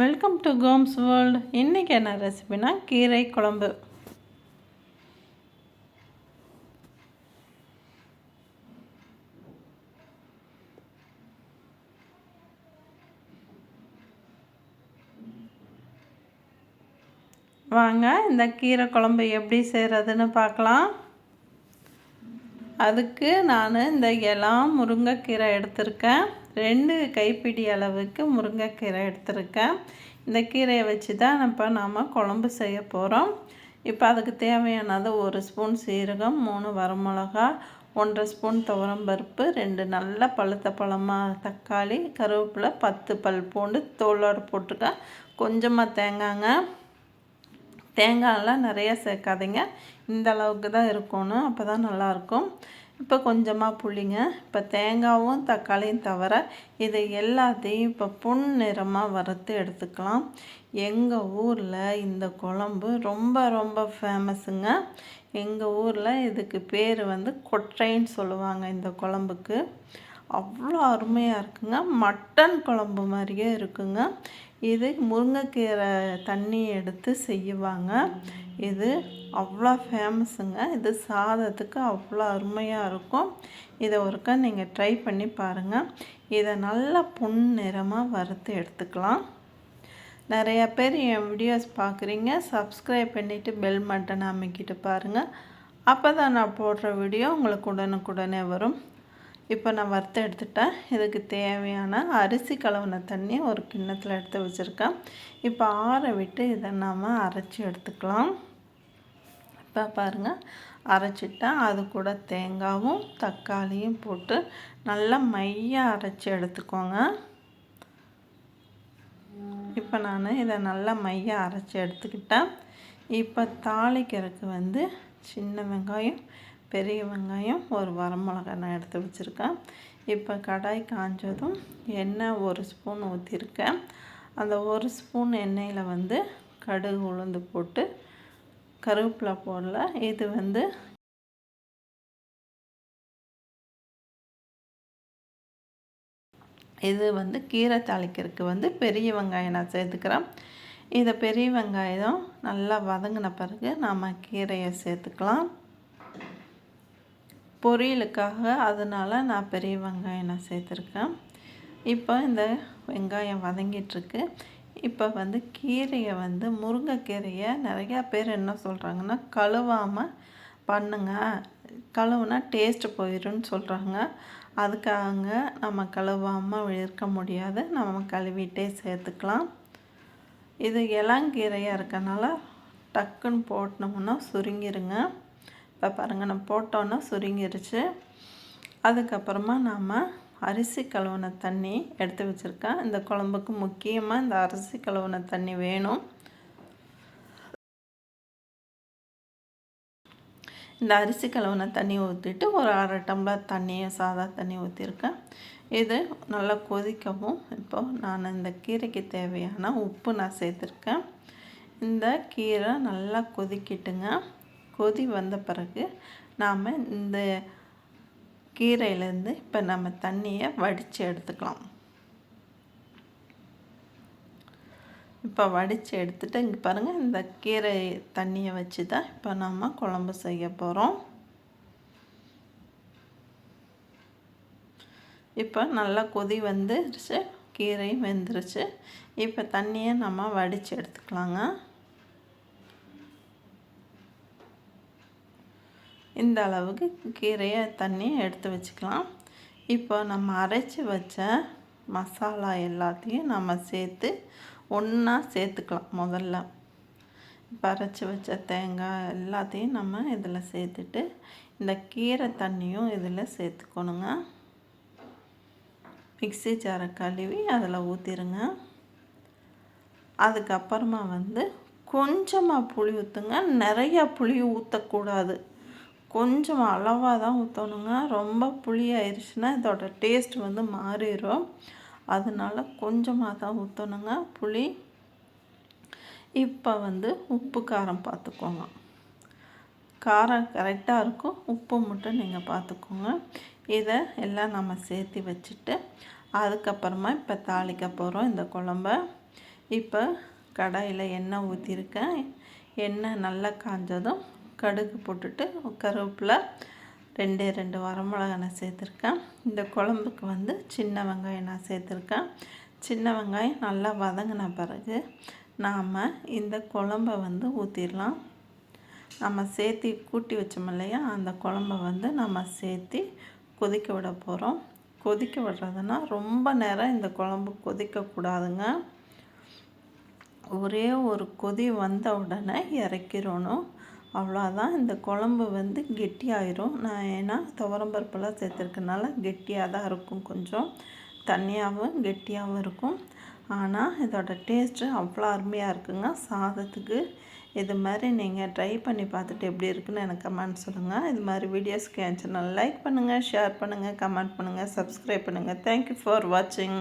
Welcome to Gomez world இன்றைக்கி என்ன ரெசிபினா கீரை குழம்பு. வாங்க இந்த கீரை குழம்பு எப்படி செய்கிறதுன்னு பார்க்கலாம். அதுக்கு நான் இந்த இலாம் முருங்கைக்கீரை எடுத்திருக்கேன். ரெண்டு கைப்பிடி அளவுக்கு முருங்கைக்கீரை எடுத்திருக்கேன். இந்த கீரையை வச்சு தான் இப்போ நாம் குழம்பு செய்ய போகிறோம் இப்போ அதுக்கு தேவையானது ஒரு ஸ்பூன் சீரகம் மூணு வரமிளகா ஒன்றரை ஸ்பூன் துவரம்பருப்பு ரெண்டு நல்ல பழுத்த பழமாக தக்காளி கருவேப்பிலை பத்து பல் பூண்டு தோலோடு போட்டிருக்கேன் கொஞ்சமாக தேங்காங்க. தேங்காயெல்லாம் நிறைய சேர்க்காதீங்க. இந்த அளவுக்கு தான் இருக்கணும். அப்போ தான் நல்லாயிருக்கும் இப்போ கொஞ்சமாக புளிங்க. இப்போ தேங்காயும் தக்காளியும் தவிர இது எல்லாத்தையும் இப்போ புன் நிறமாக வறுத்து எடுத்துக்கலாம். எங்கள் ஊரில் இந்த குழம்பு ரொம்ப ரொம்ப ஃபேமஸுங்க எங்கள் ஊரில் இதுக்கு பேர் வந்து கொற்றைன்னு சொல்லுவாங்க இந்த குழம்புக்கு. அவ்வளோ அருமையாக இருக்குங்க. மட்டன் குழம்பு மாதிரியே இருக்குங்க. இது முருங்கைக்கீரை தண்ணி எடுத்து செய்வாங்க. இது அவ்வளோ ஃபேமஸுங்க இது சாதத்துக்கு அவ்வளோ அருமையாக இருக்கும். இதை ஒருக்கா நீங்கள் ட்ரை பண்ணி பாருங்கள் இதை நல்லா பொன் நிறமாக வறுத்து எடுத்துக்கலாம். நிறையா பேர் என் வீடியோஸ் பார்க்குறீங்க. சப்ஸ்கிரைப் பண்ணிவிட்டு பெல் மட்டன் அமைக்கிட்டு பாருங்கள் அப்போ தான் நான் போடுற வீடியோ உங்களுக்கு உடனுக்குடனே வரும். இப்போ நான் வறுத்து எடுத்துட்டேன். இதுக்கு தேவையான அரிசி கலவுன தண்ணி ஒரு கிண்ணத்தில் எடுத்து வச்சுருக்கேன். இப்போ ஆற விட்டு இதை நாம் அரைச்சி எடுத்துக்கலாம். இப்போ பாருங்கள் அரைச்சிட்டேன். அது கூட தேங்காயும் தக்காளியும் போட்டு நல்லா மையாக அரைச்சி எடுத்துக்கோங்க. இப்போ நான் இதை நல்லா மையாக அரைச்சி எடுத்துக்கிட்டேன். இப்போ தாளிக்கிறதுக்கு வந்து சின்ன வெங்காயம் பெரிய வெங்காயம் ஒரு வரமிளகா நான் எடுத்து வச்சுருக்கேன். இப்போ கடாய் காஞ்சதும் எண்ணெய் ஒரு ஸ்பூன் ஊற்றிருக்கேன் அந்த ஒரு ஸ்பூன் எண்ணெயில் வந்து கடுகு உளுந்து போட்டு கருவேப்பிலை போடல. இது வந்து இது வந்து கீரை தாளிக்கிறதுக்கு வந்து பெரிய வெங்காயம் நான் சேர்த்துக்கிறேன். இதை பெரிய வெங்காயம் நல்லா வதங்கின பிறகு நாம் கீரையை சேர்த்துக்கலாம். பொரியலுக்காக அதனால் நான் பெரிய வெங்காயம் நான் சேர்த்துருக்கேன். இப்போ இந்த வெங்காயம் வதங்கிட்டுருக்கு. இப்போ வந்து கீரையை வந்து முருங்கைக்கீரையை நிறையா பேர் என்ன சொல்கிறாங்கன்னா கழுவாமல் பண்ணுங்க. கழுவுனா டேஸ்ட்டு போயிடும்னு சொல்கிறாங்க அதுக்காக நம்ம கழுவாமல் இருக்க முடியாது. நம்ம கழுவிட்டே சேர்த்துக்கலாம். இது இளங்கீரையாக இருக்கனால டக்குன்னு போட்டோம்னா சுருங்கிருங்க. இப்போ பாருங்கள் நம்ம போட்டோன்னா சுருங்கிருச்சு. அதுக்கப்புறமா நாம் அரிசி கழுவுன தண்ணி எடுத்து வச்சுருக்கேன். இந்த குழம்புக்கு முக்கியமாக இந்த அரிசி கழுவுன தண்ணி வேணும். இந்த அரிசி கழுவுன தண்ணி ஊற்றிட்டு ஒரு அரை டம்ளர் தண்ணியை சாதா தண்ணி ஊற்றிருக்கேன் இது நல்லா கொதிக்கவும் இப்போது நான் இந்த கீரைக்கு தேவையான உப்பு நான் சேர்த்துருக்கேன். இந்த கீரை நல்லா கொதிக்கிட்டுங்க. கொதி வந்த பிறகு நாம் இந்த கீரையிலேருந்து இப்போ நம்ம தண்ணியை வடித்து எடுத்துக்கலாம். இப்போ வடித்து எடுத்துகிட்டு இங்கே பாருங்கள் இந்த கீரை தண்ணியை வச்சு தான் இப்போ நம்ம குழம்பு செய்ய போகிறோம் இப்போ நல்லா கொதி வந்துருச்சு கீரையும் வெந்துருச்சு. இப்போ தண்ணியை நம்ம வடித்து எடுத்துக்கலாங்க. இந்த அளவுக்கு கீரையை தண்ணியை எடுத்து வச்சுக்கலாம். இப்போ நம்ம அரைச்சி வச்ச மசாலா எல்லாத்தையும் நம்ம சேர்த்து ஒன்றா சேர்த்துக்கலாம் முதல்ல. இப்போ அரைச்சி வச்ச தேங்காய் எல்லாத்தையும் நம்ம இதில் சேர்த்துட்டு இந்த கீரை தண்ணியும் இதில் சேர்த்துக்கணுங்க. மிக்சி ஜாரை கழுவி அதில் ஊற்றிடுங்க அதுக்கப்புறமா வந்து கொஞ்சமாக புளி ஊற்றுங்க நிறையா புளி ஊற்றக்கூடாது கொஞ்சம் அளவாக தான் ஊற்றணுங்க ரொம்ப புளி ஆயிடுச்சுன்னா இதோட டேஸ்ட் வந்து மாறிடும் அதனால் கொஞ்சமாக தான் ஊற்றணுங்க புளி. இப்போ வந்து உப்பு காரம் பார்த்துக்கோங்க காரம் கரெக்டாக இருக்கும். உப்பு மட்டும் நீங்கள் பார்த்துக்கோங்க இதை எல்லாம் நம்ம சேர்த்து வச்சுட்டு அதுக்கப்புறமா இப்போ தாளிக்க போகிறோம் இந்த குழம்ப. இப்போ கடாயில் எண்ணெய் ஊற்றிருக்கேன் எண்ணெய் நல்லா காஞ்சதும் கடுகு போட்டுட்டு கருவேப்பில் ரெண்டே ரெண்டு வரமிளகா நான் சேர்த்துருக்கேன். இந்த குழம்புக்கு வந்து சின்ன வெங்காயம் நான் சேர்த்துருக்கேன். சின்ன வெங்காயம் நல்லா வதங்கின பிறகு நாம் இந்த குழம்ப வந்து ஊற்றிடலாம் நம்ம சேர்த்து கூட்டி வச்சோம் இல்லையா? அந்த குழம்ப வந்து நம்ம சேர்த்து கொதிக்க விட போகிறோம் கொதிக்க விடுறதுன்னா ரொம்ப நேரம் இந்த குழம்பு கொதிக்கக்கூடாதுங்க ஒரே ஒரு கொதி வந்த உடனே இறக்கிடணும். அவ்வளோதான். இந்த குழம்பு வந்து கெட்டியாயிரும். நான் ஏன்னா துவரம்பருப்பெல்லாம் சேர்த்துருக்கனால கெட்டியாக தான் இருக்கும் கொஞ்சம். தண்ணியாகவும் கெட்டியாகவும் இருக்கும். ஆனால் இதோட டேஸ்ட்டு அவ்வளோ அருமையாக இருக்குங்க. சாதத்துக்கு இது மாதிரி நீங்கள் ட்ரை பண்ணி பார்த்துட்டு எப்படி இருக்குன்னு எனக்கு கமெண்ட் சொல்லுங்கள் இது மாதிரி வீடியோஸ்க்கு என் சேனல் லைக் பண்ணுங்கள் ஷேர் பண்ணுங்கள் கமெண்ட் பண்ணுங்கள் சப்ஸ்கிரைப் பண்ணுங்கள் தேங்க்யூ ஃபார் வாட்சிங்